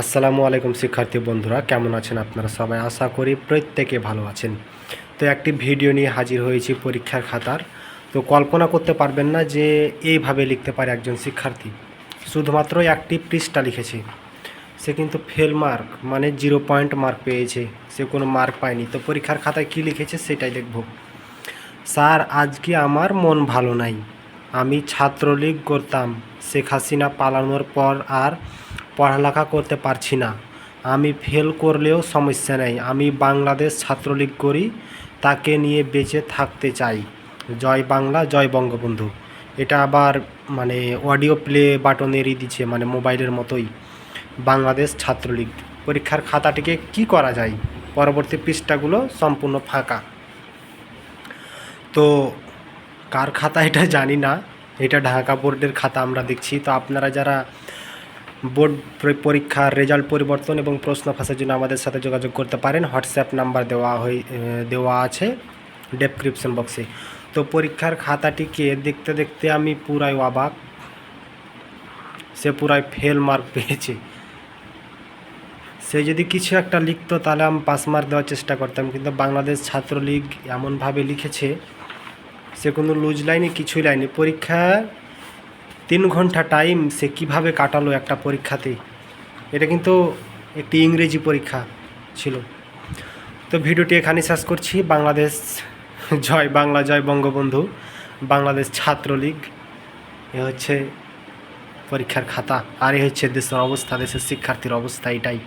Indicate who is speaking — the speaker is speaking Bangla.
Speaker 1: আসসালামু আলাইকুম শিক্ষার্থী বন্ধুরা, কেমন আছেন আপনারা সবাই? আশা করি প্রত্যেকে ভালো আছেন। তো একটি ভিডিও নিয়ে হাজির হয়েছি পরীক্ষার খাতার। তো কল্পনা করতে পারবেন না যে এইভাবে লিখতে পারে একজন শিক্ষার্থী। শুধুমাত্র একটি পৃষ্ঠা লিখেছে। সে কিন্তু ফেল মার্ক মানে জিরো পয়েন্ট মার্ক পেয়েছে। সে কোনো মার্ক পায়নি। তো পরীক্ষার খাতায় কী লিখেছে সেটাই দেখব। স্যার, আজকে আমার মন ভালো নাই। আমি ছাত্রলীগ করতাম শেখ হাসিনা পালানোর পর আর পড়ালেখা করতে পারছি না। আমি ফেল করলেও সমস্যা নেই। আমি বাংলাদেশ ছাত্রলীগ করি, তাকে নিয়ে বেঁচে থাকতে চাই। জয় বাংলা, জয় বঙ্গবন্ধু। এটা আবার মানে অডিও প্লে বাটনেরই দিচ্ছে মানে মোবাইলের মতোই। বাংলাদেশ ছাত্রলীগ। পরীক্ষার খাতাটিকে কি করা যায়? পরবর্তী পৃষ্ঠাগুলো সম্পূর্ণ ফাঁকা। তো কার খাতা এটা জানি না। এটা ঢাকা বোর্ডের খাতা আমরা দেখছি। তো আপনারা যারা বোর্ড পরীক্ষার রেজাল্ট পরিবর্তন এবং প্রশ্ন ফাঁসের জন্য আমাদের সাথে যোগাযোগ করতে পারেন। হোয়াটসঅ্যাপ নাম্বার দেওয়া হয়ে দেওয়া আছে ডেসক্রিপশন বক্সে তো পরীক্ষার খাতাটিকে দেখতে দেখতে আমি পুরাই অবাক। সে পুরাই ফেল মার্ক পেয়েছে। সে যদি কিছু একটা লিখতো তাহলে আমি পাস মার্ক দেওয়ার চেষ্টা করতাম। কিন্তু বাংলাদেশ ছাত্রলীগ এমনভাবে লিখেছে, সে কোনো লুজ লাইনে কিছুই লাইনে। পরীক্ষা তিন ঘণ্টা টাইম সে কীভাবে কাটালো একটা পরীক্ষাতে? এটা কিন্তু একটি ইংরেজি পরীক্ষা ছিল। তো ভিডিওটি এখানে শেষ করছি। বাংলাদেশ জয় বাংলা জয় বঙ্গবন্ধু, বাংলাদেশ ছাত্রলীগ, এ হচ্ছে পরীক্ষার খাতা। আর এ হচ্ছে দেশের অবস্থা, দেশের শিক্ষার্থীর অবস্থা এটাই।